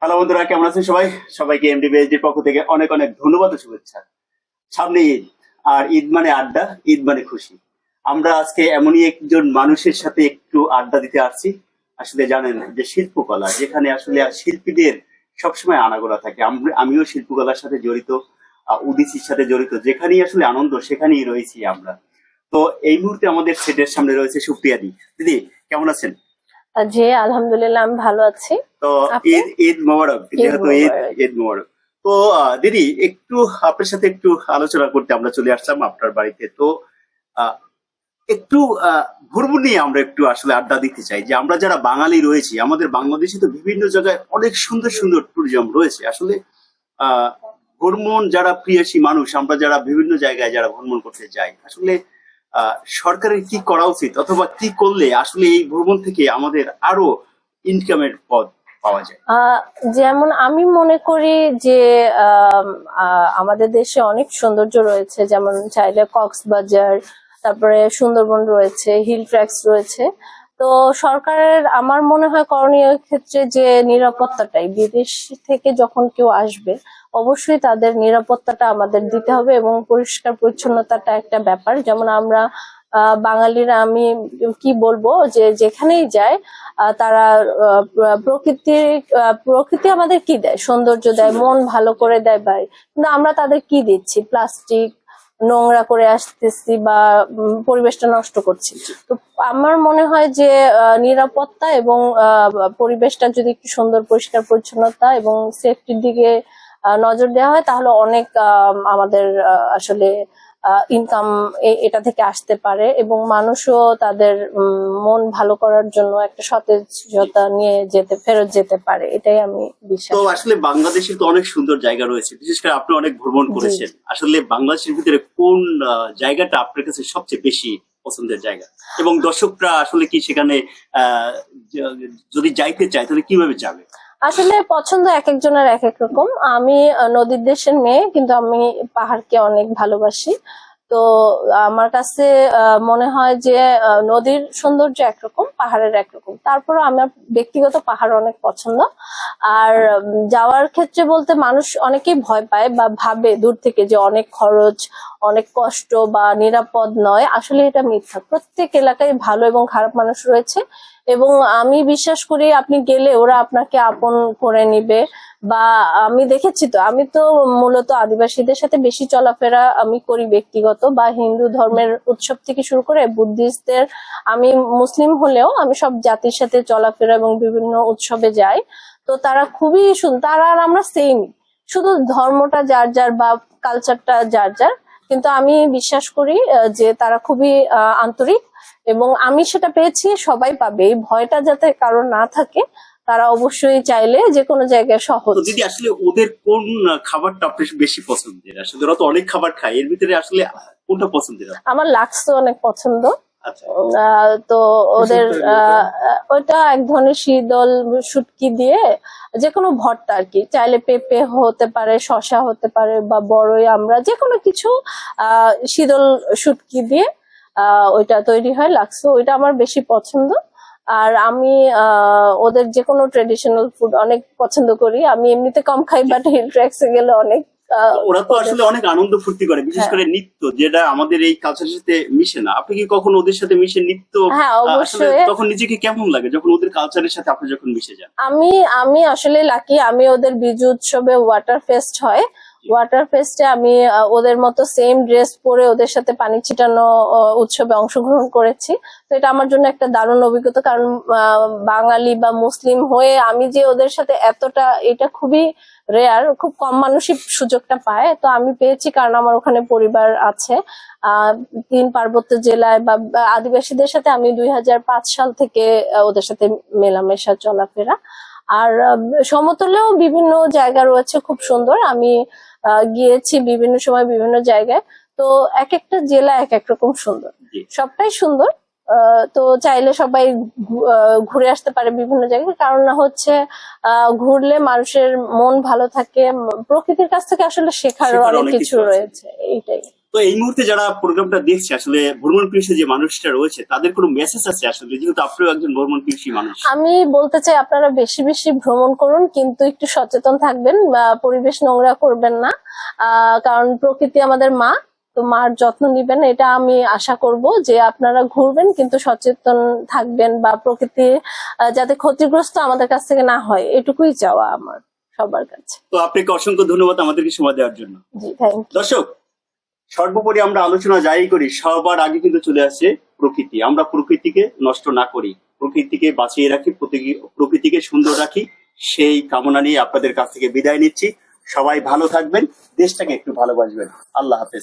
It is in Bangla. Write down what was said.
হ্যালো বন্ধুরা, কেমন আছেন সবাই? সবাইকে এমডি বিএসডির পক্ষ থেকে অনেক অনেক ধন্যবাদ ও শুভেচ্ছা। সামনে ঈদ, আর ঈদ মানে আড্ডা, ঈদ মানে খুশি। আমরা আজকে এমনই একজন মানুষের সাথে একটু আড্ডা দিতে আসছি। আসলে জানেন যে শিল্পকলা, যেখানে আসলে শিল্পীদের সবসময় আনাগোনা থাকে। আম- আমিও শিল্পকলার সাথে জড়িত উদিসির সাথে জড়িত। যেখানেই আসলে আনন্দ, সেখানেই রয়েছি আমরা। তো এই মুহূর্তে আমাদের সেটের সামনে রয়েছে সুপ্রিয়া দি। দিদি, কেমন আছেন? জি আলহামদুলিল্লাহ আমি ভালো আছি। তো ঈদ ঈদ মোবারক যেহেতু ঈদ ঈদ মোবারক। তো দিদি একটু আপনার সাথে একটু আলোচনা করতে আমরা চলে আসলাম আপনার বাড়িতে। তো একটু ভ্রমণ নিয়ে আমরা একটু আসলে আড্ডা দিতে চাই। যে আমরা যারা বাঙালি রয়েছি আমাদের বাংলাদেশে তো বিভিন্ন জায়গায় অনেক সুন্দর সুন্দর ট্যুরিজম রয়েছে। আসলে আহ ভ্রমণ যারা প্রিয়াসী মানুষ আমরা যারা বিভিন্ন জায়গায় যারা ভ্রমণ করতে যাই আসলে সরকারের কি করা উচিত অথবা কি করলে আসলে এই ভ্রমণ থেকে আমাদের আরও ইনকামের পথ পাওয়া যায়? আহ, যেমন আমি মনে করি যে আম, আহ, আমাদের দেশে অনেক সৌন্দর্য রয়েছে যেমন চাইলে কক্সবাজার তারপরে সুন্দরবন রয়েছে হিল ট্র্যাক্স রয়েছে। তো সরকারের, আমার মনে হয় করণীয় ক্ষেত্রে যে নিরাপত্তাটাই, বিদেশ থেকে যখন কেউ আসবে, অবশ্যই তাদের নিরাপত্তাটা আমাদের দিতে হবে এবং পরিষ্কার পরিচ্ছন্নতাটা একটা ব্যাপার। যেমন আমরা বাঙালিরা, আমি কি বলব যে যেখানেই যায় তারা প্রকৃতির প্রকৃতি আমাদের কি দেয়? সৌন্দর্য দেয়, মন ভালো করে দেয় বাড়ি কিন্তু আমরা তাদের কি দিচ্ছি? প্লাস্টিক নোংরা করে আসতেছি বা পরিবেশটা নষ্ট করছি। তো আমার মনে হয় যে নিরাপত্তা এবং পরিবেশটা যদি একটু সুন্দর, পরিষ্কার, পরিচ্ছন্নতা এবং সেফটির দিকে নজর দেওয়া হয়, তাহলে অনেক আমাদের আসলে ইনকাম এটা থেকে আসতে পারে এবং মানুষও তাদের মন ভালো করার জন্য একটা সতেজতা নিয়ে যেতে ফেরত যেতে পারে। এটাই আমি বিশ্বাস তো আসলে বাংলাদেশে তো অনেক সুন্দর জায়গা রয়েছে। বিশেষ করে আপনি অনেক ভ্রমণ করেছেন। আসলে বাংলাদেশের ভিতরে কোন জায়গাটা আপনার কাছে সবচেয়ে বেশি পছন্দের জায়গা? এবং দর্শকরা আসলে কি সেখানে আহ, যদি যাইতে চায় তাহলে কীভাবে যাবে? আসলে পছন্দ এক একজনের এক এক রকম। আমি নদীর দেশের মেয়ে, কিন্তু আমি পাহাড়কে অনেক ভালোবাসি। তো আমার কাছে মনে হয় যে নদীর সৌন্দর্য একরকম, পাহাড়ের একরকম। তারপরে আমার ব্যক্তিগত পাহাড় অনেক পছন্দ। আর যাওয়ার ক্ষেত্রে বলতে মানুষ অনেকেই ভয় পায় বা ভাবে দূর থেকে যে অনেক খরচ অনেক কষ্ট বা নিরাপদ নয়। আসলে এটা মিথ্যা। প্রত্যেক এলাকায় ভালো এবং খারাপ মানুষ রয়েছে এবং আমি বিশ্বাস করি আপনি গেলে ওরা আপনাকে আপন করে নিবে বা আমি দেখেছি তো, আমি তো মূলত আদিবাসীদের সাথে বেশি চলাফেরা আমি করি ব্যক্তিগত বা হিন্দু ধর্মের উৎসব থেকে শুরু করে বুদ্ধিস্টদের। আমি মুসলিম হলেও আমি সব জাতির সাথে চলাফেরা এবং বিভিন্ন উৎসবে যাই। তো তারা খুবই তারা আর আমরা সেম শুধু ধর্মটা যার যার বা কালচারটা যার যার। কিন্তু আমি বিশ্বাস করি যে তারা খুবই আন্তরিক এবং আমি সেটা পেয়েছি সবাই পাবে। এই ভয়টা যাতে কারও না থাকে তারা অবশ্যই চাইলে যে কোনো জায়গায় সহজ। দিদি আসলে ওদের কোন খাবারটা আপনার বেশি পছন্দের? আসলে ওরা তো অনেক খাবার খায় এর ভিতরে আসলে কোনটা পছন্দের আমার লাক্স তো অনেক পছন্দ। তো ওদের ওইটা এক ধরনের শীতল শুটকি দিয়ে যে কোনো ভর্তা আর কি চাইলে পেঁপে হতে পারে শশা হতে পারে বা বড়ই আমরা যে কোনো কিছু আহ শীতল শুটকি দিয়ে আহ ওইটা তৈরি হয় লাগছে ওইটা আমার বেশি পছন্দ। আর আমি আহ, ওদের যে কোনো ট্রেডিশনাল ফুড অনেক পছন্দ করি। আমি এমনিতে কম খাই বাট হিল ট্র্যাক্সে গেলে অনেক ওরা তো আসলে অনেক আনন্দ ফুর্তি করে বিশেষ হ্যাঁ। করে নৃত্য যেটা আমাদের এই কালচারের সাথে মিশে না। আপনি কি কখন ওদের সাথে মিশে নৃত্য হ্যাঁ আসলে তখন নিজেকে কেমন লাগে যখন ওদের কালচারের সাথে আপনি যখন মিশে যান? আমি আমি আসলে লাকি আমি ওদের বিজু উৎসবে ওয়াটার ফেস্ট হয়। ওয়াটার ফেস্টে আমি ওদের মতো সেম ড্রেস পরে ওদের সাথে পানি ছিটানো উৎসবে অংশগ্রহণ করেছি। তো এটা আমার জন্য একটা দারুণ অভিজ্ঞতা কারণ বাঙালি বা মুসলিম হয়ে আমি যে ওদের সাথে এতটা, এটা খুবই রেয়ার খুব কম মানুষই সুযোগটা পায়। তো আমি পেয়েছি কারণ আমার ওখানে পরিবার আছে। তিন পার্বত্য জেলায় বা বা আদিবাসীদের সাথে আমি দুই হাজার পাঁচ সাল থেকে ওদের সাথে মেলামেশা, চলাফেরা। আর সমতলেও বিভিন্ন জায়গা রয়েছে খুব সুন্দর। আমি আহ, গিয়েছি বিভিন্ন সময় বিভিন্ন জায়গায়। তো এক একটা জেলা এক এক রকম সুন্দর। সবটাই সুন্দর। আহ, তো চাইলে সবাই আহ, ঘুরে আসতে পারে বিভিন্ন জায়গায়। কারণ না হচ্ছে আহ, ঘুরলে মানুষের মন ভালো থাকে। প্রকৃতির কাছ থেকে আসলে শেখারও শেখার অনেক কিছু রয়েছে। এইটাই। তো এই মুহূর্তে যারা প্রোগ্রামটা দেখছে আসলে ভ্রমণ পিউষী যে মানুষটা রয়েছে তাদের কোনো মেসেজ আছে? আসলে যেহেতু আপনিও একজন ভ্রমণ পিউষী মানুষ। আমি বলতে চাই আপনারা বেশি বেশি ভ্রমণ করুন কিন্তু একটু সচেতন থাকবেন বা পরিবেশ নোংরা করবেন না। কারণ প্রকৃতি আমাদের মা তো মার যত্ন নিবেন এটা আমি আশা করব যে আপনারা ঘুরবেন কিন্তু সচেতন থাকবেন বা প্রকৃতি যাতে ক্ষতিগ্রস্ত আমাদের কাছ থেকে না হয় এটুকুই চাওয়া আমার সবার কাছে। তো আপনাকে অসংখ্য ধন্যবাদ আমাদেরকে সময় দেওয়ার জন্য। জি থ্যাংক দর্শক সর্বোপরি আমরা আলোচনা যাই করি, সবার আগে কিন্তু চলে আসে প্রকৃতি। আমরা প্রকৃতিকে নষ্ট না করি, প্রকৃতিকে বাঁচিয়ে রাখি প্রকৃতি- প্রকৃতিকে সুন্দর রাখি। সেই কামনা নিয়ে আপনাদের কাছ থেকে বিদায় নিচ্ছি। সবাই ভালো থাকবেন, দেশটাকে একটু ভালোবাসবেন। আল্লাহ হাফেজ।